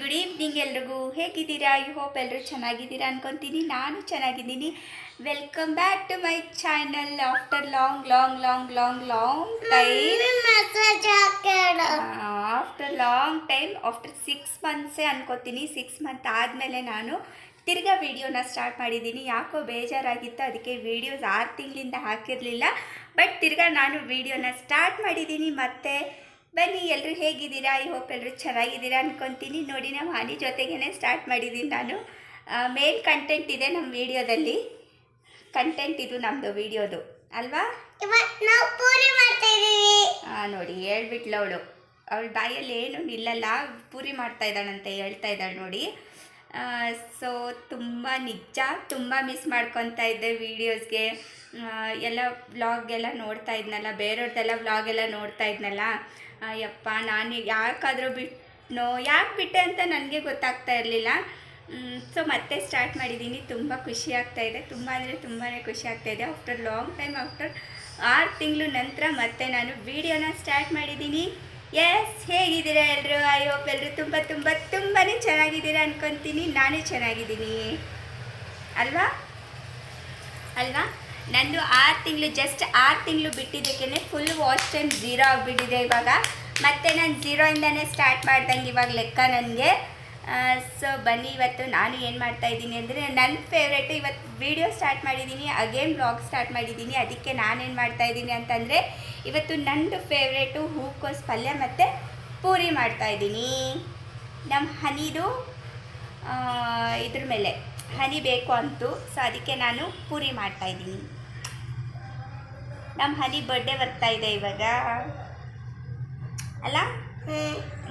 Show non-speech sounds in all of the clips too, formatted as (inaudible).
Good evening ಎಲ್ರಿಗೂ. ಹೇಗಿದ್ದೀರಾ? I hope ಎಲ್ಲರೂ ಚೆನ್ನಾಗಿದ್ದೀರಾ ಅನ್ಕೊತೀನಿ. ನಾನು ಚೆನ್ನಾಗಿದ್ದೀನಿ. Welcome back to my channel after long long long long long time after long time after six ಮಂತ್ಸೇ ಅನ್ಕೋತೀನಿ. ಸಿಕ್ಸ್ ಮಂತ್ ಆದಮೇಲೆ ನಾನು ತಿರ್ಗಾ ವಿಡಿಯೋನ ಸ್ಟಾರ್ಟ್ ಮಾಡಿದ್ದೀನಿ. ಯಾಕೋ ಬೇಜಾರಾಗಿತ್ತು. ಅದಕ್ಕೆ ವಿಡಿಯೋಸ್ ಆರು ತಿಂಗಳಿಂದ ಹಾಕಿರಲಿಲ್ಲ. ಬಟ್ ತಿರ್ಗಾ ನಾನು ವಿಡಿಯೋನ ಸ್ಟಾರ್ಟ್ ಮಾಡಿದ್ದೀನಿ. ಮತ್ತೆ ಬನ್ನಿ ಎಲ್ಲರೂ ಹೇಗಿದ್ದೀರಾ? ಐ ಹೋಪ್ ಎಲ್ಲರೂ ಚೆನ್ನಾಗಿದ್ದೀರಾ ಅನ್ಕೊತೀನಿ. ನೋಡಿ ನಾವು ಹಾನಿ ಜೊತೆಗೇ ಸ್ಟಾರ್ಟ್ ಮಾಡಿದ್ದೀನಿ ನಾನು. ಮೇನ್ ಕಂಟೆಂಟ್ ಇದೆ ನಮ್ಮ ವಿಡಿಯೋದಲ್ಲಿ. ಕಂಟೆಂಟ್ ಇದು ನಮ್ಮದು ವಿಡಿಯೋದು. ಅಲ್ವಾ? ಹಾಂ ನಾವು ಪೂರಿ ಮಾಡ್ತಾ ಇದೀವಿ ಆ, ನೋಡಿ ಹೇಳ್ಬಿಟ್ಲ ಅವಳು. ಅವಳ ಬಾಯಲ್ಲಿ ಏನು ನಿಲ್ಲಲ್ಲ. ಪೂರಿ ಮಾಡ್ತಾ ಇದ್ದಾಳಂತೆ ಹೇಳ್ತಾ ಇದ್ದಾಳೆ ನೋಡಿ. ಸೊ ತುಂಬ ನಿಜ ತುಂಬ ಮಿಸ್ ಮಾಡ್ಕೊತಾ ಇದ್ದೆ ವೀಡಿಯೋಸ್ಗೆ ಎಲ್ಲ ವ್ಲಾಗ್ ಎಲ್ಲ ನೋಡ್ತಾ ಇದ್ನಲ್ಲ ಬೇರೆಯವ್ರದ್ದೆಲ್ಲ ವ್ಲಾಗೆಲ್ಲ ನೋಡ್ತಾ ಇದ್ನಲ್ಲ. ಆ, ಯಪ್ಪ ನಾನು ಯಾಕಾದರೂ ಬಿಟ್ನೋ ಯಾಕೆ ಬಿಟ್ಟೆ ಅಂತ ನನಗೆ ಗೊತ್ತಾಗ್ತಾ ಇರಲಿಲ್ಲ. ಸೊ ಮತ್ತೆ ಸ್ಟಾರ್ಟ್ ಮಾಡಿದ್ದೀನಿ ತುಂಬ ಖುಷಿ ಆಗ್ತಾ ಇದೆ. ತುಂಬ ಅಂದರೆ ತುಂಬಾ ಖುಷಿ ಆಗ್ತಾ ಇದೆ. ಆಫ್ಟರ್ ಲಾಂಗ್ ಟೈಮ್ ಆಫ್ಟರ್ ಆರು ತಿಂಗಳು ನಂತರ ಮತ್ತೆ ನಾನು ವೀಡಿಯೋನ ಸ್ಟಾರ್ಟ್ ಮಾಡಿದ್ದೀನಿ ಎಸ್ ಹೇಗಿದ್ದೀರಾ ಎಲ್ಲರೂ ಐ ಹೋಪ್ ಎಲ್ಲರೂ ತುಂಬ ತುಂಬ ತುಂಬಾ ಚೆನ್ನಾಗಿದ್ದೀರಾ ಅನ್ಕೊತೀನಿ. ನಾನೇ ಚೆನ್ನಾಗಿದ್ದೀನಿ. ಅಲ್ವಾ? ಅಲ್ವಾ? ನಂದು ಆರು ತಿಂಗಳು ಜಸ್ಟ್ ಆರು ತಿಂಗಳು ಬಿಟ್ಟಿದ್ದಕ್ಕೇ ಫುಲ್ ವಾಚ್ ಟೈಮ್ ಜೀರೋ ಆಗಿಬಿಟ್ಟಿದೆ ಇವಾಗ. ಮತ್ತೆ ನಾನು ಝೀರೋಯಿಂದನೇ ಸ್ಟಾರ್ಟ್ ಮಾಡ್ದಂಗೆ ಇವಾಗ ಲೆಕ್ಕ ನನಗೆ. ಸೊ ಬನ್ನಿ ಇವತ್ತು ನಾನು ಏನು ಮಾಡ್ತಾ ಇದ್ದೀನಿ ಅಂದರೆ ನನ್ನ ಫೇವ್ರೇಟು ಇವತ್ತು ವಿಡಿಯೋ ಸ್ಟಾರ್ಟ್ ಮಾಡಿದ್ದೀನಿ ಅಗೇನ್ ಬ್ಲಾಗ್ ಸ್ಟಾರ್ಟ್ ಮಾಡಿದ್ದೀನಿ ಅದಕ್ಕೆ ನಾನೇನು ಮಾಡ್ತಾ ಇದ್ದೀನಿ ಅಂತಂದರೆ ಇವತ್ತು ನಂದು ಫೇವ್ರೇಟು ಹೂಕೋಸ್ ಪಲ್ಯ ಮತ್ತು ಪೂರಿ ಮಾಡ್ತಾ ಇದ್ದೀನಿ. ನಮ್ಮ ಹನಿದು ಇದ್ರ ಮೇಲೆ ಹನಿ ಬೇಕು ಅಂತು. ಸೊ ಅದಕ್ಕೆ ನಾನು ಪೂರಿ ಮಾಡ್ತಾಯಿದ್ದೀನಿ ನಮ್ಮ ಹನಿ ಬರ್ಡೇ ಬರ್ತಾ ಇದೆ ಇವಾಗ. ಅಲ್ಲ?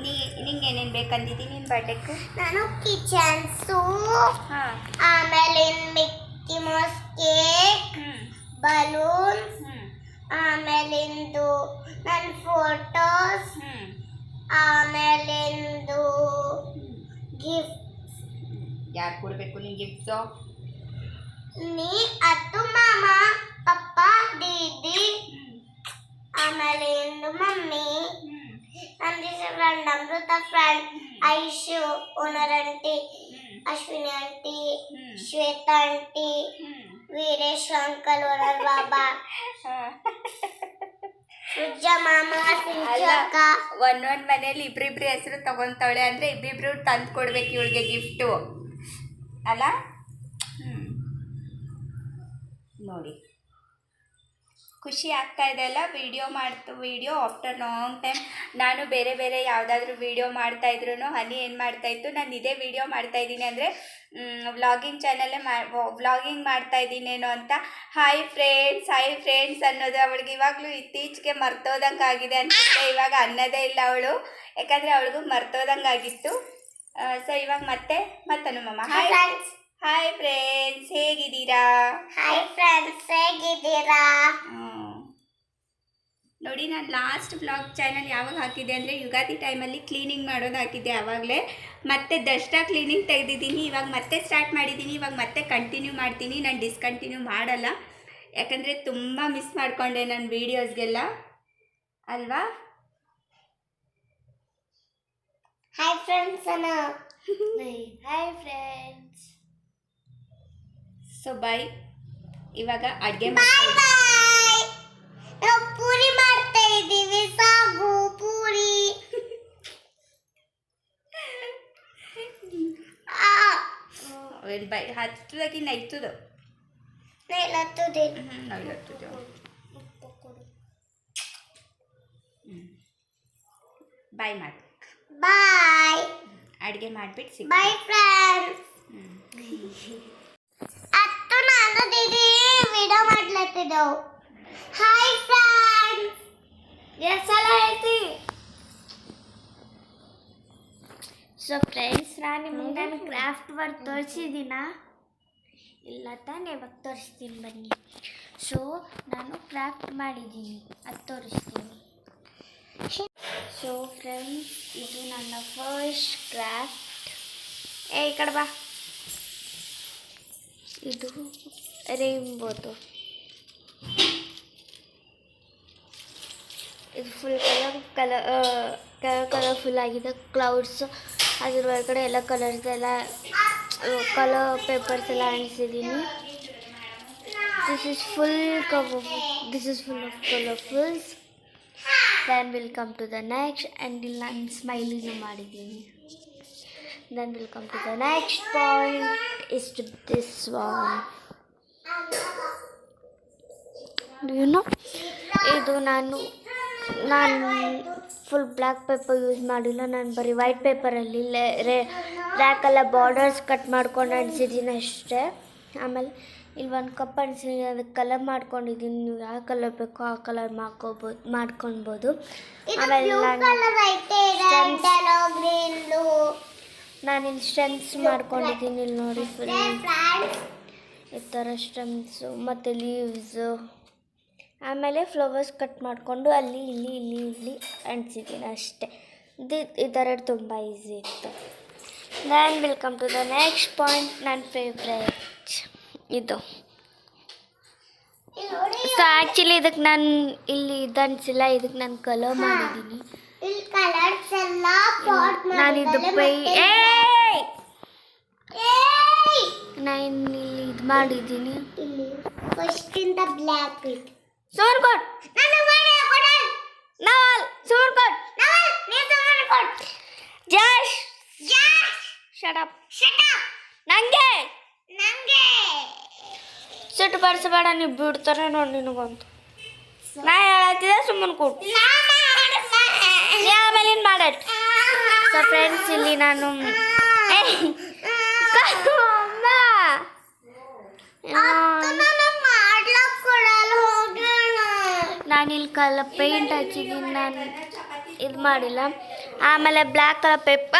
ನೀ ನಿಂಗೆ ಏನೇನು ಬೇಕಂದಿದ್ದೀನಿ ನಿನ್ನ ಬರ್ಡೇಕ್ಕೆ ನಾನು ಕಿಚನ್ಸು ಹಾಂ. ಆಮೇಲೆ Mickey Mouse cake balloon balloons ಆಮೇಲಿಂದು ನನ್ನ ಫೋಟೋಸ್ ಆಮೇಲಿಂದು ಗಿಫ್ಟ್ ಯಾರು ಕೊಡಬೇಕು ನಿಂಗೆ ಗಿಫ್ಟ್ಸು ನೀ ಅತ್ತು ಮಾಮ ಪಪ್ಪ ದೀದಿ ಆಮೇಲೆ ಮಮ್ಮಿ. ನನ್ನ friend Amrita friend Aishu owner aunty Ashwini aunty Shweta aunty Veeresh uncle owner ಬಾಬಾ. ಸುಜ್ಜ ಮಾಮ ಅಕ್ಕ. ಒಂದೊಂದು ಮನೇಲಿ ಇಬ್ರಿಬ್ರು ಹೆಸರು ತಗೊಂತಾವಳೆ ಅಂದ್ರೆ ಇಬ್ಬಿಬ್ರು ತಂದು ಕೊಡ್ಬೇಕು ಇವಳಿಗೆ ಗಿಫ್ಟು ಅಲ್ಲ. ನೋಡಿ. ಖುಷಿ ಆಗ್ತಾ ಇದೆ ಅಲ್ಲ ವಿಡಿಯೋ ಮಾಡ್ತು ವೀಡಿಯೋ ಆಫ್ಟರ್ ಲಾಂಗ್ ಟೈಮ್ ನಾನು ಬೇರೆ ಬೇರೆ ಯಾವುದಾದ್ರೂ ವಿಡಿಯೋ ಮಾಡ್ತಾ ಇದ್ರು ಹನಿ ಏನು ಮಾಡ್ತಾ ಇತ್ತು? ನಾನು ಇದೇ ವೀಡಿಯೋ ಮಾಡ್ತಾ ಇದ್ದೀನಿ ಅಂದರೆ ವ್ಲಾಗಿಂಗ್ ಚಾನಲ್ಲೇ ಮಾ ವ್ಲಾಗಿಂಗ್ ಮಾಡ್ತಾ ಇದ್ದೀನೇನೋ ಅಂತ. ಹಾಯ್ ಫ್ರೆಂಡ್ಸ್ ಹಾಯ್ ಫ್ರೆಂಡ್ಸ್ ಅನ್ನೋದು ಅವಳಿಗೆ ಇವಾಗಲೂ ಇತ್ತೀಚೆಗೆ ಮರ್ತೋದಂಗೆ ಆಗಿದೆ ಅನ್ಸುತ್ತೆ. ಇವಾಗ ಅನ್ನೋದೇ ಇಲ್ಲ ಅವಳು. ಯಾಕಂದರೆ ಅವಳಿಗೂ ಮರ್ತೋದಂಗೆ ಆಗಿತ್ತು. ಸೊ ಇವಾಗ ಮತ್ತೆ ಮತ್ತನು ಮಮ್ಮ ಹಾಯ್ ಫ್ರೆಂಡ್ಸ್ ಹಾಯ್ ಫ್ರೆಂಡ್ಸ್ ಹೇಗಿದ್ದೀರಾ? ಹಾಯ್ ಫ್ರೆಂಡ್ಸ್ ಹೇಗಿದ್ದೀರಾ? ನೋಡಿ ನಾನು ಲಾಸ್ಟ್ ಬ್ಲಾಗ್ ಚಾನಲ್ ಯಾವಾಗ ಹಾಕಿದ್ದೆ ಅಂದರೆ ಯುಗಾದಿ ಟೈಮಲ್ಲಿ ಕ್ಲೀನಿಂಗ್ ಮಾಡೋದು ಹಾಕಿದ್ದೆ ಆವಾಗಲೇ ಮತ್ತೆ ದಷ್ಟ ಕ್ಲೀನಿಂಗ್ ತೆಗೆದಿದ್ದೀನಿ. ಇವಾಗ ಮತ್ತೆ ಸ್ಟಾರ್ಟ್ ಮಾಡಿದ್ದೀನಿ. ಇವಾಗ ಮತ್ತೆ ಕಂಟಿನ್ಯೂ ಮಾಡ್ತೀನಿ. ನಾನು ಡಿಸ್ಕಂಟಿನ್ಯೂ ಮಾಡಲ್ಲ. ಯಾಕಂದರೆ ತುಂಬ ಮಿಸ್ ಮಾಡಿಕೊಂಡೆ ನನ್ನ ವೀಡಿಯೋಸ್ಗೆಲ್ಲ ಅಲ್ವಾ? Hi friends hi friends so bye ಇವಾಗ ಅಡುಗೆ ಬಾಯ್ ಬಾಯ್ ನಾವು ಪೂರಿ ಮಾಡ್ತಾ ಇದ್ದೀವಿ. ಸಾಗು ಪೂರಿ. ಆ. ಬಾಯ್ ಹತ್ತದಾಗಿನ್ನ ಐತದು. ನೆಲತ್ತದೆ ಹ್ಞೂ ಐವತ್ತು ಬಾಯ್ ಮಾಡಿ. ಬಾಯ್ ಅಡುಗೆ ಮಾಡಿಬಿಟ್ಟು ಸಿಗ್ ಬಾಯ್ ಫ್ರೆಂಡ್ಸ್ ಅತ್ತು ನಾನು ದೀದಿ ವಿಡಿಯೋ ಮಾಡ್ಲತ್ತಿದ್ದೆವು. ಹಾಯ್ ಫ್ರೆಂಡ್ಸ್ ಎಷ್ಟು ಸಲ ಹೇಳ್ತೀವಿ ಸೊ ಫ್ರೆಂಡ್ಸ್ ನಾನು ನಿಮ್ಗೆ ನಾನು ಕ್ರಾಫ್ಟ್ ವರ್ಕ್ ತೋರಿಸಿದ್ದೀನ? ಇಲ್ಲ ತಾನೆ ಇವಾಗ ತೋರಿಸ್ತೀನಿ ಬನ್ನಿ. ಸೊ ನಾನು ಕ್ರಾಫ್ಟ್ ಮಾಡಿದ್ದೀನಿ. ಅದು ತೋರಿಸ್ತೀನಿ. ಸೊ ಫ್ರೆಂಡ್ಸ್ ಇದು ನನ್ನ ಫಸ್ಟ್ ಕ್ರಾಫ್ಟ್ ಏ ಈ ಕಡೆ ಬಾ. ಇದು ರೇನ್ಬೋದು ಇದು full colour colour colour colourful ಆಗಿದೆ. ಕ್ಲೌಡ್ಸ್ ಅದ್ರ ಒಳಗಡೆ ಎಲ್ಲ ಕಲರ್ಸ್ ಎಲ್ಲ ಕಲರ್ ಪೇಪರ್ಸ್ ಎಲ್ಲ ಅಂಟಿಸಿದ್ದೀನಿ this is full cover this is full of colourfuls then will come to the next and ಇಲ್ಲಿ ನಾನು ಸ್ಮೈಲಿನೂ ಮಾಡಿದ್ದೀನಿ then will come to the next point is to this one you know ಇದು ನಾನು ನಾನು full black paper use ಮಾಡಿಲ್ಲ. ನಾನು ಬರೀ ವೈಟ್ ಪೇಪರಲ್ಲಿ ರೇ ಬ್ಲ್ಯಾಕೆಲ್ಲ ಬಾರ್ಡರ್ಸ್ ಕಟ್ ಮಾಡ್ಕೊಂಡು ಅಂಟಿಸಿದ್ದೀನಿ ಅಷ್ಟೇ. ಆಮೇಲೆ ಇಲ್ಲಿ ಒಂದು ಕಪ್ ಅಂಟಿಸಿದ್ದೀನಿ. ಅದಕ್ಕೆ ಕಲರ್ ಮಾಡ್ಕೊಂಡಿದ್ದೀನಿ. ನೀವು ಯಾವ ಕಲರ್ ಬೇಕೋ ಆ ಕಲರ್ ಮಾಡ್ಕೋಬೋದು ಮಾಡ್ಕೊಳ್ಬೋದು. ಆಮೇಲೆ ನಾನು ನಾನು ಇಲ್ಲಿ ಸ್ಟ್ರೆಂತ್ಸ್ ಮಾಡ್ಕೊಂಡಿದ್ದೀನಿ ಇಲ್ಲಿ ನೋಡಿ ಫುಲ್ ಈ ಥರ ಸ್ಟೆಮ್ಸು ಮತ್ತು ಲೀವ್ಸು ಆಮೇಲೆ ಫ್ಲವರ್ಸ್ ಕಟ್ ಮಾಡಿಕೊಂಡು ಅಲ್ಲಿ ಇಲ್ಲಿ ಇಲ್ಲಿ ಇಲ್ಲಿ ಅಂಟಿಸಿದ್ದೀನಿ ಅಷ್ಟೇ. ಇದು ಇದೆರಡು ತುಂಬ ಈಸಿ ಇತ್ತು. Non welcome to the next point ನನ್ನ ಫೇವ್ರೆಟ್ ಇದು. ಸೊ ಆ್ಯಕ್ಚುಲಿ ಇದಕ್ಕೆ ನಾನು ಇಲ್ಲಿ ಇದು ಅನಿಸಿಲ್ಲ ಇದಕ್ಕೆ ನಾನು ಕಲರ್ ಮಾಡಿದ್ದೀನಿ ನಾನು ಇದು ಪೈ ಏಯ್! ನಾನು ಇಲ್ಲಿ ಇದು ಮಾಡಿದ್ದೀನಿ ಇಲ್ಲಿ ಫಸ್ಟ್ ಇಂದ ಬ್ಲ್ಯಾಕ್ ಇತ್ತು ಸೋರ್ ಕೊಟ್ ನಾನು ಮಾಡಿ ಕೊಡಲ್ ನವಲ್ ಸೋರ್ ಕೊಟ್ ನವಲ್ ನೀ ಸುಮ್ಮನೆ ಕೊಡ್ ಜಶ್ ಶಟ್ ಅಪ್ ಶಟ್ ಅಪ್ ನಂಗೆ ನಂಗೆ ಸಿಟ್ಟು ಬರ್ಸಬೇಡ ನೀವು ಬಿಡ್ತಾರೆ ನೋಡಿ ನಿನಗೊಂದು ನಾ ಹೇಳತ್ತಿದ್ದೆ ಸುಮ್ಮನೆ ಕೊಟ್ಟು ಆಮೇಲೆ ಮಾಡಟ್ ಸೊ ಫ್ರೆಂಡ್ಸ್ ಇಲ್ಲಿ ನಾನು ಏಯ್, ಅಮ್ಮ. ನನಗೆ ಮಾಡ್ಲಕ್ ಕೊಡಲ್ಲ ನಾನು ಇಲ್ಲಿ ಕಲರ್ ಪೇಂಟ್ ಹಚ್ಚಿದ್ದೀನಿ ನಾನು ಇದು ಮಾಡಿಲ್ಲ. ಆಮೇಲೆ black colour Peppa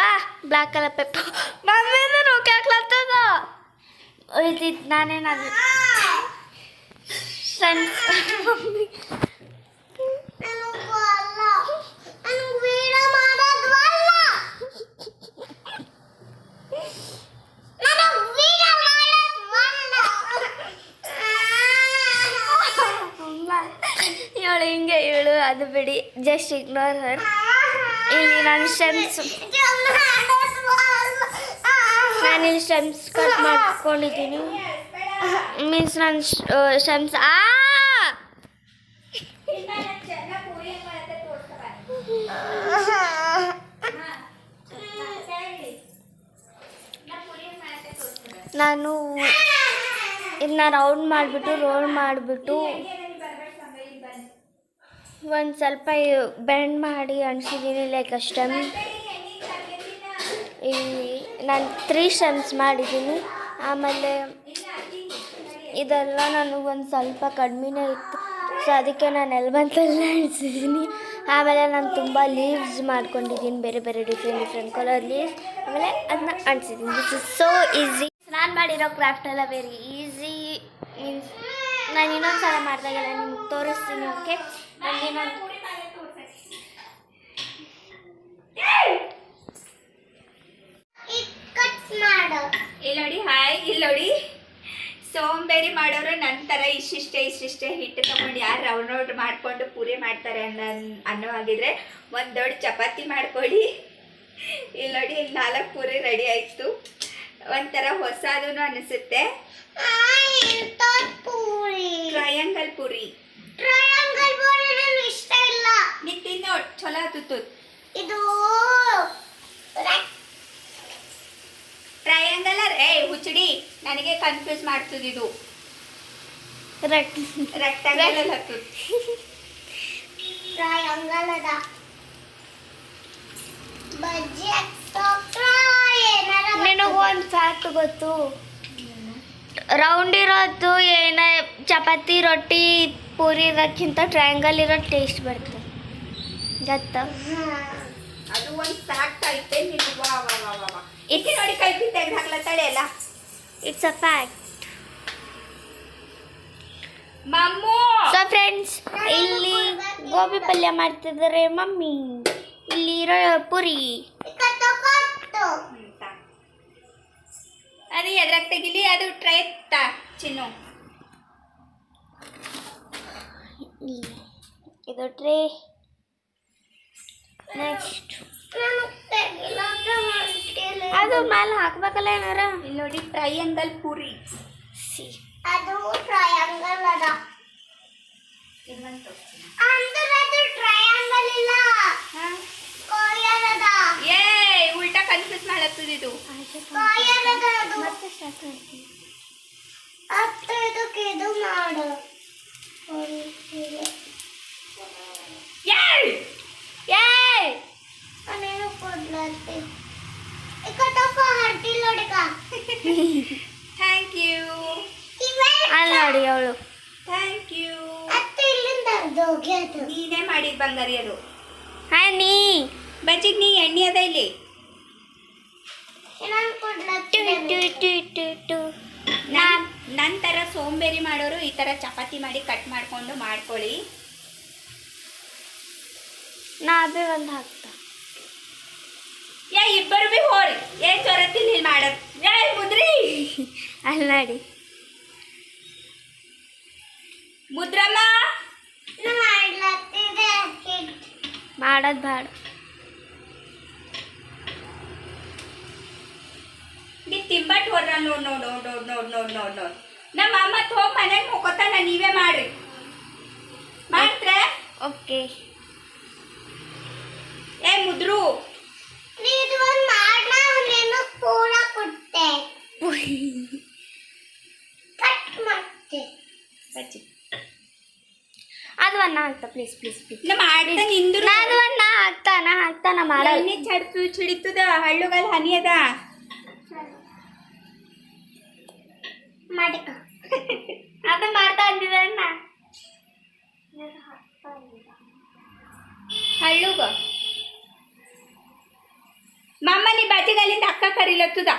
black colour Peppa ಮಮ್ಮಿಂದ ನೋಕ್ಯಾಕ್ಲತ್ತದ ಹಾಕ್ಲತ್ತದ? ಉಳಿದಿತ್ತು ನಾನೇನಾದ್ರು ಸಣ್ಣ ಮಮ್ಮಿ ನನಗೂ ಅಲ್ಲ ನನಗೆ ವೀಡಿಯೋ ಮಾಡೋದು ಅಲ್ಲ ನನಗೆ ವೀಡಿಯೋ ಮಾಡೋದು ಅಲ್ಲ ಇವಳು ಹಿಂಗೆ ಹೇಳು, ಅದು ಬಿಡಿ. ಜಸ್ಟ್ ಇಗ್ನೋರ್ ಹರ್ ಇಲ್ಲಿ ನಾನು ಸ್ಟೆಮ್ಸ್ ನಾನು ಇಲ್ಲಿ ಸ್ಟೆಮ್ಸ್ ಕಟ್ ಮಾಡ್ಕೊಂಡಿದ್ದೀನಿ. ಮೀನ್ಸ್ ನಾನು ಸ್ಟೆಮ್ಸ್ ಆ! ನಾನು ಇದನ್ನ ರೌಂಡ್ ಮಾಡಿಬಿಟ್ಟು ರೋಲ್ ಮಾಡಿಬಿಟ್ಟು ಒಂದು ಸ್ವಲ್ಪ ಬೆಂಡ್ ಮಾಡಿ ಅಣಿಸಿದ್ದೀನಿ ಲೈಕ್ ಅಷ್ಟೇ ನಾನು ತ್ರೀ ಸ್ಟೆಮ್ಸ್ ಮಾಡಿದ್ದೀನಿ ಆಮೇಲೆ ಇದೆಲ್ಲ ನಾನು ಒಂದು ಸ್ವಲ್ಪ ಕಡಿಮೆನೇ ಇತ್ತು ಸೊ ಅದಕ್ಕೆ ನಾನು ಎಲ್ಬಂತಲ್ಲ ಅಣಿಸಿದ್ದೀನಿ ಆಮೇಲೆ ನಾನು ತುಂಬ ಲೀವ್ಸ್ ಮಾಡ್ಕೊಂಡಿದ್ದೀನಿ ಬೇರೆ ಬೇರೆ ಡಿಫ್ರೆಂಟ್ ಡಿಫ್ರೆಂಟ್ ಕಲರ್ ಲೀವ್ಸ್ ಆಮೇಲೆ ಅದನ್ನ ಅನ್ಸಿದ್ದೀನಿ ದಿಸ್ ಇಸ್ ಸೋ ಈಸಿ ನಾನು ಮಾಡಿರೋ ಕ್ರಾಫ್ಟ್ ಎಲ್ಲ ವೆರಿ ಈಸಿ ಮೀನ್ಸ್ ನಾನು ಇನ್ನೊಂದು ಸಲ ಮಾಡಿದಾಗೆಲ್ಲ ನಿಮ್ಗೆ ತೋರಿಸ್ತೀನಿ ಓಕೆ ನನಗೆ ನಾನು ಕಟ್ ಮಾಡು. ಇಲ್ಲಿ ನೋಡಿ ಹಾಯ್ ಇಲ್ಲಿ ನೋಡಿ. ಸೋಂಬೇರಿ ಮಾಡೋರು ನನ್ನ ಥರ ಇಷ್ಟಿಷ್ಟೇ ಇಷ್ಟಿಷ್ಟೇ ಹಿಟ್ಟು ತೊಗೊಂಡು ಯಾರು ರೌಂಡ್ ರೌಂಡ್ ಮಾಡ್ಕೊಂಡು ಪೂರಿ ಮಾಡ್ತಾರೆ ಅನ್ನೋ ಅನ್ನೋ ಹಾಗಿದ್ರೆ ಒಂದು ದೊಡ್ಡ ಚಪಾತಿ ಮಾಡ್ಕೊಳ್ಳಿ ಇಲ್ಲಿ ನೋಡಿ ಇಲ್ಲಿ ನಾಲ್ಕು ಪೂರಿ ರೆಡಿ ಆಯಿತು. ಒಂಥರ ಹೊಸದೂ ಅನಿಸುತ್ತೆ. ಟ್ರಯಾಂಗಲ್ ಪುರಿ. ಟ್ರಯಾಂಗಲ್ ಪುರಿ. ನನಗೆ ಇಷ್ಟ ಇಲ್ಲ. ನೀ ತಿನ್ನೋ ಚಲೋ ಆತು ಇದು ಟ್ರಯಾಂಗಲ್ ಏ ಹುಚ್ಚಡಿ ನನಗೆ ಕನ್ಫ್ಯೂಸ್ ಮಾಡ್ತದ ಇದು. ರೆಕ್ಟಾಂಗಲ್ ಹತ್ತು ಟ್ರಯಾಂಗಲ್ ಅದ. ಬಜ್ಜಿ ನಿನಗೆ ಒಂದು ಫ್ಯಾಕ್ಟ್ ಗೊತ್ತು? ರೌಂಡ್ ಇರೋದು ಏನ ಚಪಾತಿ ರೊಟ್ಟಿ ಪೂರಿ ಇರೋಕ್ಕಿಂತ ಟ್ರಯಾಂಗಲ್ ಇರೋ ಟೇಸ್ಟ್ ಬರ್ತದೆ ಗೊತ್ತಾ? ಅದು ಒಂದು ಫ್ಯಾಕ್ಟ್ ಐತೆ ನೀನು ವಾ ವಾ ವಾ ನೋಡಿ ಕೈ ಬಿಟ್ಟು ತೆಗೆದು ಹಾಕ್ಲತ್ತಾಳೆ ಎಲ್ಲ. ಇಟ್ಸ್ ಅ ಫ್ಯಾಕ್ಟ್ ಮಮ್ಮು! ಸೊ ಫ್ರೆಂಡ್ಸ್ ಇಲ್ಲಿ ಗೋಬಿ ಪಲ್ಯ ಮಾಡ್ತಿದ್ದಾರೆ ಮಮ್ಮಿ. ಇಲ್ಲಿ ಇರೋ ಪುರಿ. ಅದು ಎದ್ರಾಗ ತೆಗಿಲಿ ಅದು ಟ್ರೈ ತಾ ಚಿನ್ನು. ಇದು ಟ್ರೈ ನೆಕ್ಸ್ಟ್ ಅದು ಮೇಲೆ ಹಾಕ್ಬೇಕಲ್ಲ ಏನಾರ? ಇಲ್ಲಿ ನೋಡಿ ಟ್ರಯಾಂಗಲ್ ಪೂರಿ. ಸಿ. ಅದು ಟ್ರಯಾಂಗಲ್ ಅದ. ಅಂದ್ರೆ ಅದು ಟ್ರಯಾಂಗಲ್ ಇಲ್ಲ. ये उलटा कन्फ्युज झाला तुझी तू. आता तो केदो माड ಮಾಡೋದು ಬೇಡ. ನೀ ತಿಂಬಟ್ ಹೋದ್ರ ನೋಡ್ ನೋಡ್ ನೋಡ್ ನೋಡ್ ನೋಡ್ ನೋಡ್ ನೋಡ್ ನೋಡ್ ನಮ್ಮ ಅಮ್ಮ ಹೋಗಿ ಮನೆಗೆ ಹೋಗೋತಾನ ನೀವೇ ಮಾಡ್ರಿ. ಮಾಡ್ತ್ರೆ? ಓಕೆ. ಏ ಮುದ್ರು. ನೀನು ಒಂದು ಮಾಡ್ನ ಅವನೇನು ಪೂರ ಕೊಟ್ಟೆ. ಕಟ್ ಮಾಡ್ತೆ. ಒಂದು ಹಾಕ್ತಾ ಪ್ಲೀಸ್ ಪ್ಲೀಸ್ ಪ್ಲೀಸ್ ನಾ ಮಾಡ್ತಾ ನಿಂದ್ರು ನಾನು ಒಂದು ನಾ ಹಾಕ್ತಾ ನಾ ಹಾಕ್ತಾ ನಾ ಮಾಡಲ್ಲ. ಎಣ್ಣೆ ಚಡ್ತು ಚಿಡಿತದ ಹಳ್ಳುಗಲ್ ಹನಿ ಅದ. ಮಾಡಿಕ ಅದು ಮಾಡ್ತಾ ಅಂದಿದ್ದಣ್ಣ ಹಳ್ಳುಗ. ಮಮ್ಮ ನೀ ಬಾಜಿಗಲ್ಲಿಂದ ಅಕ್ಕ ಕರಿಲತ್ತದ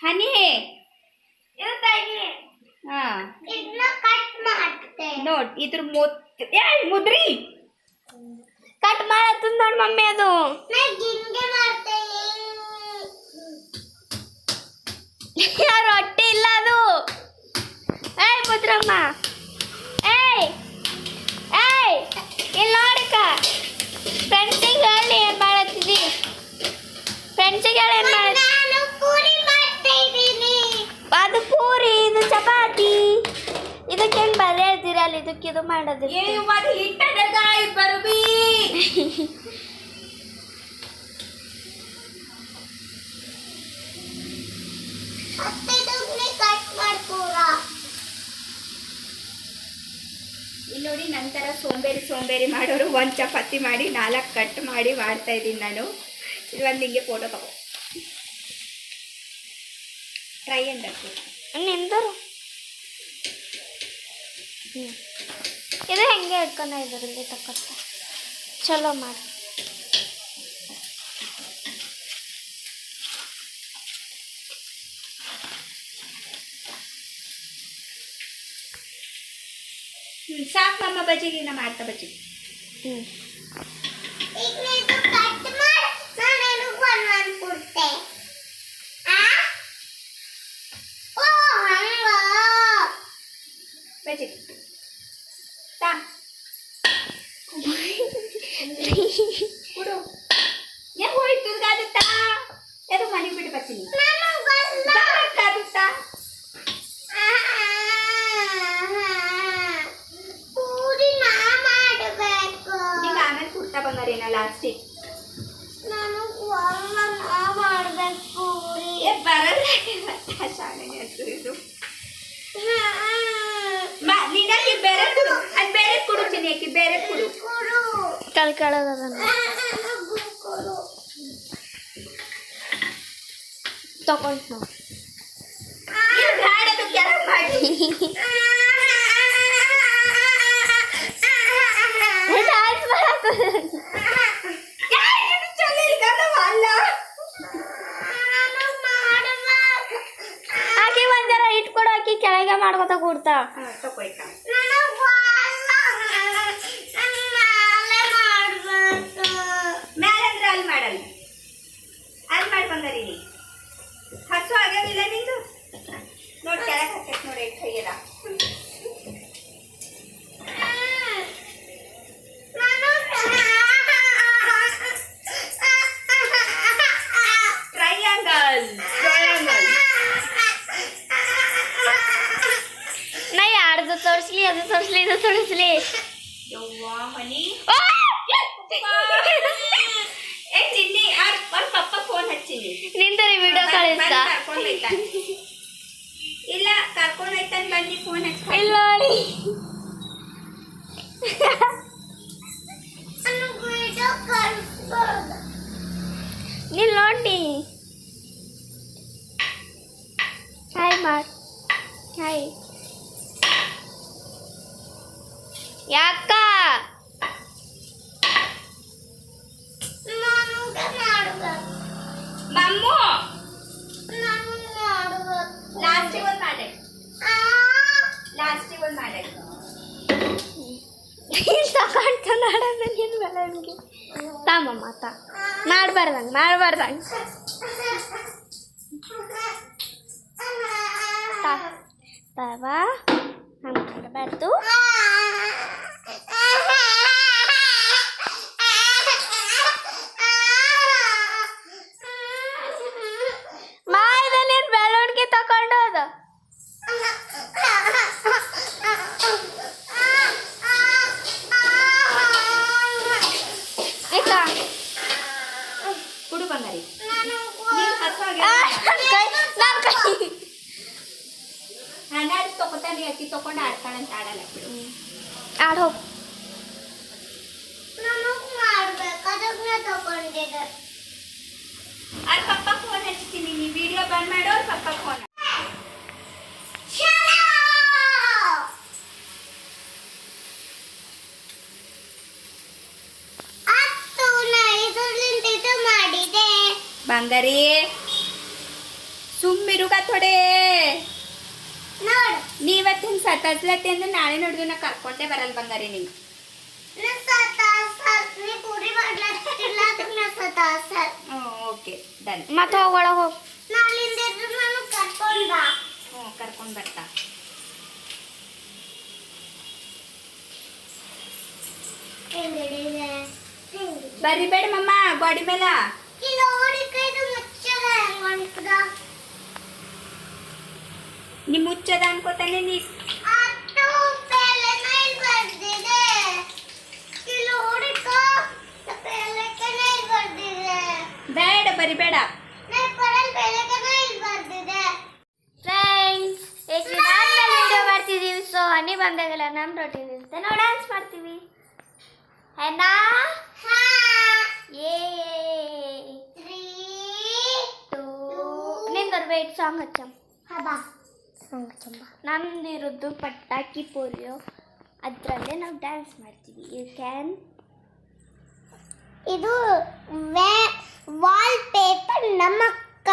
ಹನಿ ಇದು ತೆಗಿ ಹಾ ಇದನ್ನ ಕಟ್ ಮಾಡ್ತೆ ನೋಡ್ ಇದ್ರ ಮೊತ್ ಏ ಮುದ್ರಿ! ಕಟ್ ಮಾಡತ್ತ ನೋಡ್ ಮಮ್ಮಿ ಅದು. (laughs) ರೊಟ್ಟಿ ಇಲ್ಲ ಅದು. ಏಯ್ ಮುದ್ರಮ್ಮ. ಏಯ್ ಏಯ್ ಇಲ್ಲಿ ನೋಡಕ್ಕ. ಫ್ರೆಂಡ್ಸಿಗೆ ಹೇಳಿ ಏನು ಮಾಡತ್ತಿದ್ದಿ ಫ್ರೆಂಡ್ಸಿಗೆ ಹೇಳಿ ಏನು ಮಾಡತ್ತಿ ಅದು ಪೂರಿ ಇದು ಚಪಾತಿ ಇದಕ್ಕೇನು ಬರೇ ಇದ್ದೀರಲ್ಲ ಇದಕ್ಕೆ ಇದು ಮಾಡೋದು ಏ ಇವಾಗ ಹಿಟ್ಟದರ್ಗ ಇಬ್ಬರು ಬಿ ಮತ್ತೆ ಇದನ್ನ ಕಟ್ ಮಾಡೋದು ಇಲ್ಲಿ ನೋಡಿ ನಂತರ ಸೋಂಬೇರಿ ಸೋಂಬೇರಿ ಮಾಡೋರು ಒಂದು ಚಪಾತಿ ಮಾಡಿ ನಾಲ್ಕು ಕಟ್ ಮಾಡಿ ಮಾಡ್ತಾ ಇದ್ದೀನಿ ನಾನು. ಇದು ಒಂದು ಹಿಂಗೆ ಫೋಟೋ ತಗೋ ಟ್ರೈ ಅಂಡ್ ನಿಂದರು? ಹ್ಞೂ ಇದು ಹೆಂಗೆ ಇಟ್ಕೊಂಡು ಇದರಲ್ಲಿ ತಕ್ಕಂತ? ಚಲೋ ಮಾಡಿ. ಹ್ಞೂ ಸಾಕು ಮಮ್ಮ ಬಜ್ಜಿಗೆ ನಾ ಮಾಡ್ತಾ ಬಜ್ಜಿ. ಹ್ಞೂ ಈಗ ಇದು ಕಟ್ ಮಾಡಿ ನಾನು ಇದಕ್ಕೆ ಒಂದು ಒಂದು ಕೊಡ್ತೆ. വെച്ചിട്ടുണ്ട് ഞാൻ ಹೋಯ್ತು ಕಾದುತ್ತ ಯಾರು ಮನೆ ಬಿಟ್ಟು ಬರ್ತೀನಿ ಕಾದುತ್ತ ನಿಂಗೆ ಆಮೇಲೆ ಕುರ್ತಾ ಬಂದಾರೇನ ಲಾಸ್ಟಿಗೆ ಬರಲ್ಲ ಶಾಲೆ ಹೆಸರು ಇದು ಹಾಕಿ ಬೇರೆ ಕೊಡು ಕಳ್ಕೊಳ್ಳೋದನ್ನು ತಗೊಂಡು ನಾವು ಮಾಡ್ಕೊತ ಕೊಡ್ತಾ ತಗೋಯ್ತಾ ಹಾಯ್ ಯಾಕ ನನಗೆ ಮಾಡ್ಬೇಕು ಮಮ್ಮು ನನಗೆ ಮಾಡ್ಬೇಕು ಲಾಸ್ಟಿಗೆ ಒಂದು ಮಾಡೆ ಆ, ಲಾಸ್ಟಿಗೆ ಒಂದು ಮಾಡೆ ತಗೊಂಡು ನಾಡೋದು ನಿನ್ ಬೆಳವಣಿಗೆ ತಾಮಮ್ಮ ತಾ ಮಾಡ್ಬಾರ್ದಂಗೆ ಮಾಡ್ಬಾರ್ದಂಗೆ ತಾ ತಾವ ಹಂಗೆ ಮಾಡಬಾರ್ದು ಮಾಯ್ದ ನಿನ್ ಬೆಳವಣಿಗೆ ತಗೊಂಡೋದು ಈಗ ಕುಡು ಬಂಗಾರಿ ನಾನು ನೀನ್ ಹಸುವಾಗಿ ನನ್ನ ಕೈ ನನ್ನ ಕೈ ಹನ್ನೆರಡು ತಗೋತಾನೆ ಅಕ್ಕಿ ತಗೊಂಡು ಆಡ್ತಾಳಂತ ಆಡಲ್ಲ ಬಿಡು ಆಡ್ ಹೋಗ್ ನನಗೆ ಮಾಡ್ಬೇಕು ಅದಕ್ಕೆ ನಾ ತಗೊಂಡಿದ್ದೆ ಅವ್ರ ಪಪ್ಪ ಫೋನ್ ಹಚ್ತೀನಿ ನೀ ವಿಡಿಯೋ ಬಂದ್ ಮಾಡು ಅವ್ರ ಪಪ್ಪ ಫೋನ್ ಹತ್ತು ನಾ ಇದರಿಂದ ಇದು ಮಾಡಿದೆ ಬಂಗಾರಿ ಸುಮ್ಮಿರುಗ ಥೋಡೆ ನೋಡು ನೀವತ್ತಿನ ಸತಸ್ಲತ್ತೆ ಅಂದ್ರೆ ನಾಳೆ ನೋಡಿದ್ರು ನಾ ಕರ್ಕೊಂಡೆ ಬರಲ್ಲ ಬಂಗಾರಿ ನಿಂಗೆ. Okay done. ಮತ್ತೆ ಹೋಗಿ ನಾಳಿಂದ ನಾನು ಕರ್ಕೊಂಡ್ ಬಾ. ಹ್ಞೂ ಕರ್ಕೊಂಡು ಬರ್ತಾ. ಬರ್ರಿ ಬೇಡ ಮಮ್ಮ ಗೋಡಿ ಮೇಲ. ನಿಮ್ಮ ಮುಚ್ಚದ ಅನ್ಕೋತಾನೆ ನೀ ಬೇಡ ಬರಿ ಬೇಡ. ನಾ ಪರಲ್ ಪೆಲೆಕನ ಇಲ್ಲಿ ಬರ್ದಿದೆ. ಫ್ರೆಂಡ್ಸ್ ಎಷ್ಟು ಆದ್ಮೇಲೆ ವಿಡಿಯೋ ಮಾಡ್ತಿದ್ದೀವಿ ಸೊ ಹನಿ ಬಂದಾಗೆಲ್ಲ ನಮ್ಮ ರೊಟ್ಟಿ ಇರುತ್ತೆ. ನಾವು ಡ್ಯಾನ್ಸ್ ಮಾಡ್ತೀವಿ. ಹೆನಾ ಏ. ತ್ರೀ ಟೂ ನಿಂದರ್ ವೇಟ್ ಸಾಂಗ್ ಹಚ್ಚಂ ಹಬಾ ಸಾಂಗ್ ಹಚ್ಚಮ್ಮ ನಮ್ದಿರೋದು ಪಟಾಕಿ ಪೋಲಿಯೋ. ಅದರಲ್ಲೇ ನಾವು ಡ್ಯಾನ್ಸ್ ಮಾಡ್ತೀವಿ. ಯು ಕ್ಯಾನ್ ಇದು ವೇ ವಾಲ್ ಪೇಪರ್ ನಮ್ಮಕ್ಕ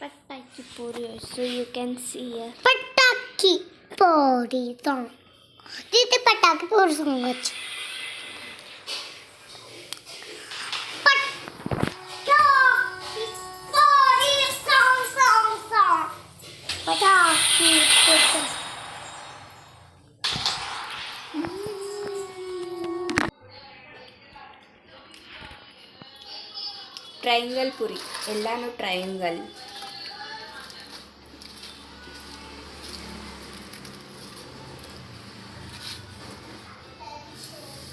ಪಟಾಕಿ ಪೂರಿ ಸೊ ಯು ಕ್ಯಾನ್ ಸಿ ಪಟಾಕಿ ಪೂರಿ ಸಾಂಗ್ ಪಟಾಕಿ ಪೂರಿ ಸಾಂಗ್ ಟ್ರಯಾಂಗಲ್ ಪುರಿ ಎಲ್ಲಾನು ಟ್ರಯಾಂಗಲ್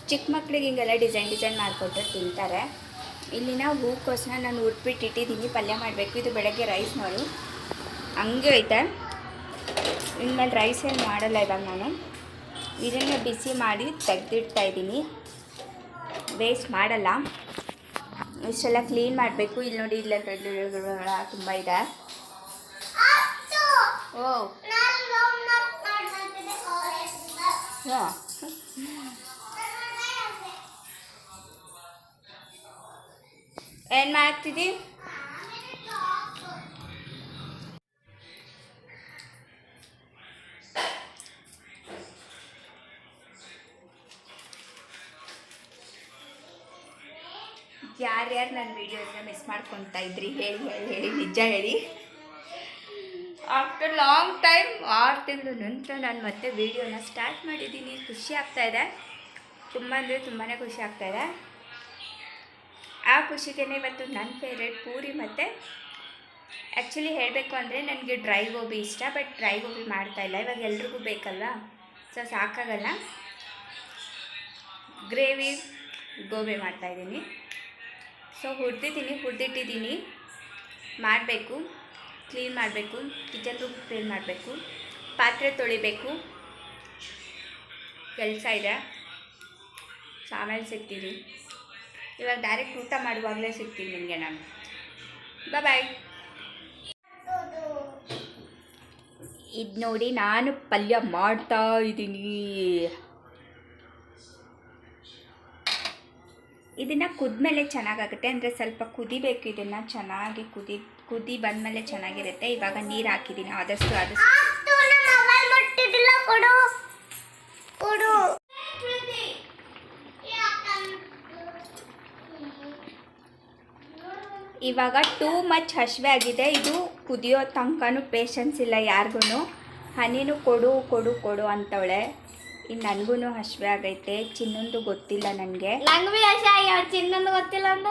ಚಿಕ್ಕ ಮಕ್ಳಿಗೆ ಹಿಂಗೆಲ್ಲ ಡಿಸೈನ್ ಡಿಸೈನ್ ಮಾಡಿಕೊಟ್ರೆ ತಿಂತಾರೆ. ಇಲ್ಲಿನ ಹೂಕೋಸ್ನ ನಾನು ಉಟ್ಬಿಟ್ಟು ಇಟ್ಟಿದ್ದೀನಿ ಪಲ್ಯ ಮಾಡಬೇಕು. ಇದು ಬೆಳಗ್ಗೆ ರೈಸ್ ಮಾಡು. ಹಂಗೆ ಐತೆ. ಇನ್ಮೇಲೆ ರೈಸ್ ಏನು ಮಾಡಲ್ಲ ಇವಾಗ ನಾನು. ಇದನ್ನು ಬಿಸಿ ಮಾಡಿ ತೆಗೆದಿಡ್ತಾ ಇದ್ದೀನಿ. ವೇಸ್ಟ್ ಮಾಡಲ್ಲ. ಇಷ್ಟೆಲ್ಲ ಕ್ಲೀನ್ ಮಾಡಬೇಕು. ಇಲ್ಲಿ ನೋಡಿ ಇಲ್ಲ ತುಂಬ ಇದೆ. ಓ. ಹಾಂ. ಏನು ಮಾಡ್ತಿದ್ದಿ ಯಾರ್ಯಾರು ನನ್ನ ವೀಡಿಯೋಸ್ನ ಮಿಸ್ ಮಾಡ್ಕೊತಾ ಇದ್ರಿ ಹೇಳಿ ಹೇಳಿ ಹೇಳಿ, ನಿಜ ಹೇಳಿ. ಆಫ್ಟರ್ ಲಾಂಗ್ ಟೈಮ್ ಆರು ತಿಂಗಳ ನಂತರ ನಾನು ಮತ್ತೆ ವೀಡಿಯೋನ ಸ್ಟಾರ್ಟ್ ಮಾಡಿದ್ದೀನಿ. ಖುಷಿ ಆಗ್ತಾ ಇದೆ. ತುಂಬ ಅಂದರೆ ತುಂಬಾ ಖುಷಿ ಆಗ್ತಾ ಇದೆ. ಆ ಖುಷಿಗೆ ಇವತ್ತು ನನ್ನ ಫೇವ್ರೇಟ್ ಪೂರಿ ಮತ್ತು ಆ್ಯಕ್ಚುಲಿ ಹೇಳಬೇಕು ಅಂದರೆ ನನಗೆ ಡ್ರೈ ಗೋಬಿ ಇಷ್ಟ ಬಟ್ ಡ್ರೈ ಗೋಬಿ ಮಾಡ್ತಾ ಇಲ್ಲ. ಇವಾಗ ಎಲ್ರಿಗೂ ಬೇಕಲ್ಲ ಸೊ ಸಾಕಾಗಲ್ಲ. ಗ್ರೇವಿ ಗೋಬಿ ಮಾಡ್ತಾಯಿದ್ದೀನಿ ಸೊ ಹುರಿದಿದ್ದೀನಿ, ಹುರಿದಿಟ್ಟಿದ್ದೀನಿ. ಮಾಡಬೇಕು ಕ್ಲೀನ್ ಮಾಡಬೇಕು ಕಿಚನ್ ರೂಮ್ ಕ್ಲೀನ್ ಮಾಡಬೇಕು. ಪಾತ್ರೆ ತೊಳಿಬೇಕು. ಕೆಲಸ ಇದೆ. ಆಮೇಲೆ ಸಿಗ್ತೀನಿ. ಇವಾಗ ಡೈರೆಕ್ಟ್ ಊಟ ಮಾಡುವಾಗಲೇ ಸಿಗ್ತೀನಿ ನಿಮಗೆ ನಾನು. ಬಾಯ್ ಇದು ನೋಡಿ ನಾನು ಪಲ್ಯ ಮಾಡ್ತಾ ಇದ್ದೀನಿ. ಇದನ್ನು ಕುದ್ಮೇಲೆ ಚೆನ್ನಾಗಾಗುತ್ತೆ. ಅಂದರೆ ಸ್ವಲ್ಪ ಕುದಿಬೇಕು ಇದನ್ನು. ಚೆನ್ನಾಗಿ ಕುದಿ ಕುದಿ ಬಂದಮೇಲೆ ಚೆನ್ನಾಗಿರುತ್ತೆ. ಇವಾಗ ನೀರು ಹಾಕಿದ್ದೀನಿ ಆದಷ್ಟು ಆದಷ್ಟು. ಇವಾಗ ಟೂ ಮಚ್ ಹಸಿವೆ ಆಗಿದೆ. ಇದು ಕುದಿಯೋ ತನಕನೂ ಪೇಷನ್ಸ್ ಇಲ್ಲ ಯಾರಿಗೂ ಹನಿನೂ ಕೊಡು ಕೊಡು ಕೊಡು ಅಂತವಳೆ. ಇನ್ನು ನನಗೂ ಹಸಿವೆ ಆಗೈತೆ ಚಿನ್ನೊಂದು ಗೊತ್ತಿಲ್ಲ ನನಗೆ. ನಂಗೆ ಭೀ ಯಾವ ಚಿನ್ನೊಂದು ಗೊತ್ತಿಲ್ಲ ಅಂದ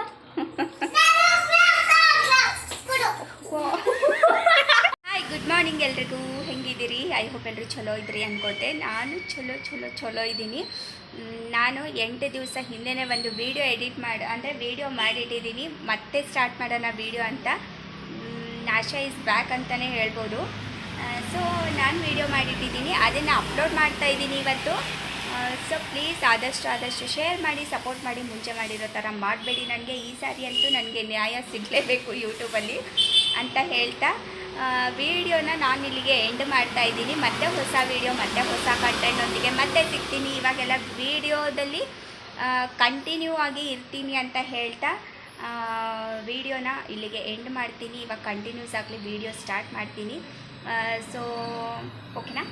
ಹಾಯ್ ಗುಡ್ ಮಾರ್ನಿಂಗ್ ಎಲ್ರಿಗೂ. ಹೆಂಗಿದ್ದೀರಿ? ಐ ಹೋಪ್ ಎಲ್ಲರೂ ಚಲೋ ಇದ್ರಿ ಅನ್ಕೋತೆ. ನಾನು ಚಲೋ ಚಲೋ ಚಲೋ ಇದ್ದೀನಿ. ನಾನು ಎಂಟು ದಿವಸ ಹಿಂದೆನೇ ಒಂದು ವೀಡಿಯೋ ಎಡಿಟ್ ಮಾಡಿ ಅಂದರೆ ವೀಡಿಯೋ ಮಾಡಿಟ್ಟಿದ್ದೀನಿ. ಮತ್ತೆ ಸ್ಟಾರ್ಟ್ ಮಾಡೋಣ ವೀಡಿಯೋ ಅಂತ. ನಾಶ ಆಶಾ ಇಸ್ ಬ್ಯಾಕ್ ಅಂತಲೇ ಹೇಳ್ಬೋದು. ಸೊ ನಾನು ವೀಡಿಯೋ ಮಾಡಿಟ್ಟಿದ್ದೀನಿ. ಅದನ್ನು ಅಪ್ಲೋಡ್ ಮಾಡ್ತಾ ಇದ್ದೀನಿ ಇವತ್ತು. ಸೊ ಪ್ಲೀಸ್ ಆದಷ್ಟು ಆದಷ್ಟು ಶೇರ್ ಮಾಡಿ ಸಪೋರ್ಟ್ ಮಾಡಿ, ಮುಂಚೆ ಮಾಡಿರೋ ಥರ ಮಾಡಬೇಡಿ. ನನಗೆ ಈ ಸಾರಿ ಅಂತೂ ನನಗೆ ನ್ಯಾಯ ಸಿಗಲೇಬೇಕು ಯೂಟ್ಯೂಬಲ್ಲಿ ಅಂತ ಹೇಳ್ತಾ. ವಿಡಿಯೋನ ನಾನು ಇಲ್ಲಿಗೆ ಎಂಡ್ ಮಾಡ್ತಾ ಇದ್ದೀನಿ. ಮತ್ತೆ ಹೊಸ ವಿಡಿಯೋ ಮತ್ತೆ ಹೊಸ ಕಂಟೆಂಟೊಂದಿಗೆ ಮತ್ತೆ ಸಿಗ್ತೀನಿ. ಇವಾಗೆಲ್ಲ ವಿಡಿಯೋದಲ್ಲಿ ಕಂಟಿನ್ಯೂ ಆಗಿ ಇರ್ತೀನಿ ಅಂತ ಹೇಳ್ತಾ ವಿಡಿಯೋನ ಇಲ್ಲಿಗೆ ಎಂಡ್ ಮಾಡ್ತೀನಿ. ಇವಾಗ ಕಂಟಿನ್ಯೂಸ್ ಆಗಲಿ ವಿಡಿಯೋ ಸ್ಟಾರ್ಟ್ ಮಾಡ್ತೀನಿ. ಸೊ ಓಕೆನಾ?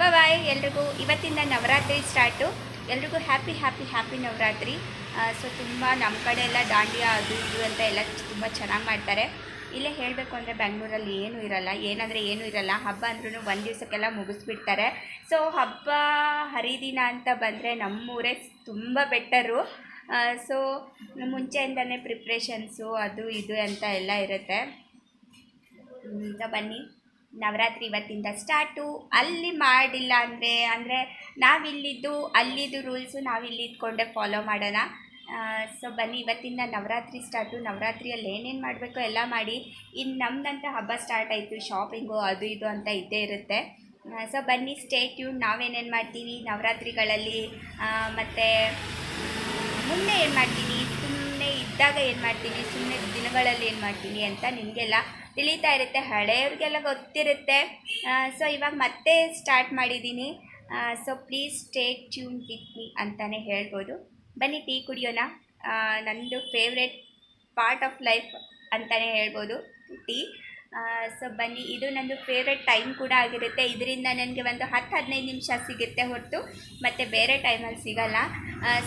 ಬಾಯ್ ಎಲ್ರಿಗೂ. ಇವತ್ತಿಂದ ನವರಾತ್ರಿ ಸ್ಟಾರ್ಟು. ಎಲ್ರಿಗೂ happy happy happy Navaratri. So ತುಂಬ ನಮ್ಮ ಕಡೆ ಎಲ್ಲ ದಾಂಡಿಯಾ ಅದು ಇದು ಅಂತ ಎಲ್ಲ ತುಂಬ ಚೆನ್ನಾಗಿ ಮಾಡ್ತಾರೆ. ಇಲ್ಲೇ ಹೇಳಬೇಕು ಅಂದರೆ ಬೆಂಗಳೂರಲ್ಲಿ ಏನೂ ಇರಲ್ಲ. ಏನಂದರೆ ಏನೂ ಇರಲ್ಲ. ಹಬ್ಬ ಅಂದ್ರೂ ಒಂದು ದಿವಸಕ್ಕೆಲ್ಲ ಮುಗಿಸ್ಬಿಡ್ತಾರೆ. ಸೊ ಹಬ್ಬ ಹರಿದಿನ ಅಂತ ಬಂದರೆ ನಮ್ಮೂರೇ ತುಂಬ ಬೆಟರು ಸೊ ಮುಂಚೆಯಿಂದನೇ ಪ್ರಿಪ್ರೇಷನ್ಸು ಅದು ಇದು ಅಂತ ಎಲ್ಲ ಇರುತ್ತೆ. ಈಗ ಬನ್ನಿ. ನವರಾತ್ರಿ ಇವತ್ತಿಂದ ಸ್ಟಾರ್ಟು. ಅಲ್ಲಿ ಮಾಡಿಲ್ಲ ಅಂದರೆ ಅಂದರೆ ನಾವಿಲ್ಲಿದ್ದು, ಅಲ್ಲಿದ್ದು ರೂಲ್ಸು ನಾವಿಲ್ಲಿ ಇದ್ಕೊಂಡೆ ಫಾಲೋ ಮಾಡೋಣ. ಸೊ ಬನ್ನಿ, ಇವತ್ತಿಂದ ನವರಾತ್ರಿ ಸ್ಟಾರ್ಟು. ನವರಾತ್ರಿಯಲ್ಲಿ ಏನೇನು ಮಾಡಬೇಕು ಎಲ್ಲ ಮಾಡಿ. ಇನ್ನು ನಮ್ಮದಂತ ಹಬ್ಬ ಸ್ಟಾರ್ಟ್ ಆಯಿತು, ಶಾಪಿಂಗು ಅದು ಇದು ಅಂತ ಇದ್ದೇ ಇರುತ್ತೆ. ಸೊ ಬನ್ನಿ ಸ್ಟೇ ಟ್ಯೂನ್ ನಾವೇನೇನು ಮಾಡ್ತೀವಿ? ನವರಾತ್ರಿಗಳಲ್ಲಿ ಮತ್ತು ಮುಂದೆ ಏನು ಮಾಡ್ತೀನಿ ಸುಮ್ಮನೆ ಇದ್ದಾಗ ಏನು ಮಾಡ್ತೀನಿ? ಸುಮ್ಮನೆ ದಿನಗಳಲ್ಲಿ ಏನು ಮಾಡ್ತೀನಿ ಅಂತ ನಿಮಗೆಲ್ಲ ತಿಳಿತಾ ಇರುತ್ತೆ, ಹಳೆಯವ್ರಿಗೆಲ್ಲ ಗೊತ್ತಿರುತ್ತೆ. ಸೊ ಇವಾಗ ಮತ್ತೆ ಸ್ಟಾರ್ಟ್ ಮಾಡಿದ್ದೀನಿ. So please stay tune with me ಅಂತಲೇ ಹೇಳ್ಬೋದು. ಬನ್ನಿ, ಟೀ ಕುಡಿಯೋಣ. ನಂದು ಫೇವ್ರೆಟ್ ಪಾರ್ಟ್ ಆಫ್ ಲೈಫ್ ಅಂತಲೇ ಹೇಳ್ಬೋದು. ಟೀ. ಸೊ ಬನ್ನಿ, ಇದು ನಂದು ಫೇವ್ರೆಟ್ ಟೈಮ್ ಕೂಡ ಆಗಿರುತ್ತೆ. ಇದರಿಂದ ನನಗೆ ಒಂದು ಹತ್ತು ಹದಿನೈದು ನಿಮಿಷ ಸಿಗುತ್ತೆ ಹೊರತು, ಮತ್ತು ಬೇರೆ ಟೈಮಲ್ಲಿ ಸಿಗಲ್ಲ.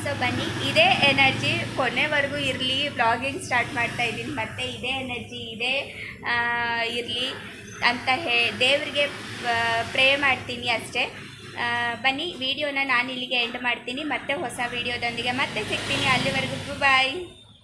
ಸೊ ಬನ್ನಿ, ಇದೇ ಎನರ್ಜಿ ಕೊನೆವರೆಗೂ ಇರಲಿ ಬ್ಲಾಗಿಂಗ್ ಸ್ಟಾರ್ಟ್ ಮಾಡ್ತಾ ಇದ್ದೀನಿ, ಮತ್ತು ಇದೇ ಎನರ್ಜಿ ಇದೇ ಇರಲಿ ಅಂತ ಹೇ, ದೇವರಿಗೆ ಪ್ರೇ ಮಾಡ್ತೀನಿ ಅಷ್ಟೇ. ಬನ್ನಿ ವಿಡಿಯೋನ ನಾನು ಇಲ್ಲಿಗೆ ಎಂಡ್ ಮಾಡ್ತೀನಿ, ಮತ್ತೆ ಹೊಸ ವಿಡಿಯೋದೊಂದಿಗೆ ಮತ್ತೆ ಸಿಗ್ತೀನಿ, ಅಲ್ಲಿವರೆಗೂ ಬಾಯ್